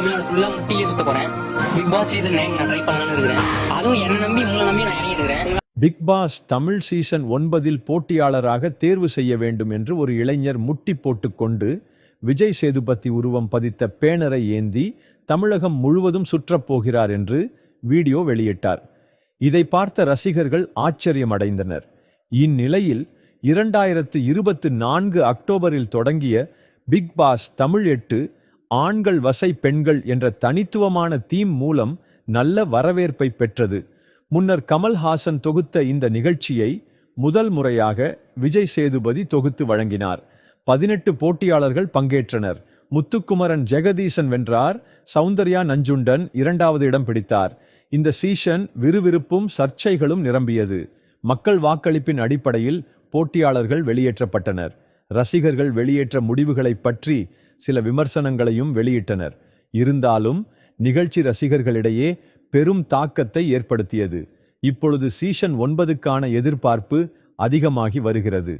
தமிழ்நாடு ஃபுல்லா முட்டியே சுத்த போறேன். பிக் பாஸ் சீசன் நைன் நான் ட்ரை பண்ணலாம்னு இருக்கிறேன். அதுவும் என்ன நம்பி உங்களை நம்பி நான் இறங்கி இருக்கிறேன். பிக் பாஸ் தமிழ் சீசன் ஒன்பதில் போட்டியாளராக தேர்வு செய்ய வேண்டும் என்று ஒரு இளைஞர் முட்டி போட்டுக்கொண்டு விஜய் சேதுபதி உருவம் பதித்த பேனரை ஏந்தி தமிழகம் முழுவதும் சுற்றப் போகிறார் என்று வீடியோ வெளியிட்டார். இதை பார்த்த ரசிகர்கள் ஆச்சரியமடைந்தனர். இந்நிலையில் இரண்டாயிரத்து இருபத்து நான்கு அக்டோபரில் தொடங்கிய பிக் பாஸ் தமிழ் எட்டு ஆண்கள் வசை பெண்கள் என்ற தனித்துவமான தீம் மூலம் நல்ல வரவேற்பை பெற்றது. முன்னர் கமல்ஹாசன் தொகுத்த இந்த நிகழ்ச்சியை முதல் முறையாக விஜய் சேதுபதி தொகுத்து வழங்கினார். பதினெட்டு போட்டியாளர்கள் பங்கேற்றனர். முத்துக்குமரன் ஜெகதீசன் வென்றார். சௌந்தர்யா நஞ்சுண்டன் இரண்டாவது இடம் பிடித்தார். இந்த சீசன் விறுவிறுப்பும் சர்ச்சைகளும் நிரம்பியது. மக்கள் வாக்களிப்பின் அடிப்படையில் போட்டியாளர்கள் வெளியேற்றப்பட்டனர். ரசிகர்கள் வெளியேற்ற முடிவுகளைப் பற்றி சில விமர்சனங்களையும் வெளியிட்டனர். இருந்தாலும் நிகழ்ச்சி ரசிகர்களிடையே பெரும் தாக்கத்தை ஏற்படுத்தியது. இப்பொழுது சீசன் ஒன்பதுக்கான எதிர்பார்ப்பு அதிகமாகி வருகிறது.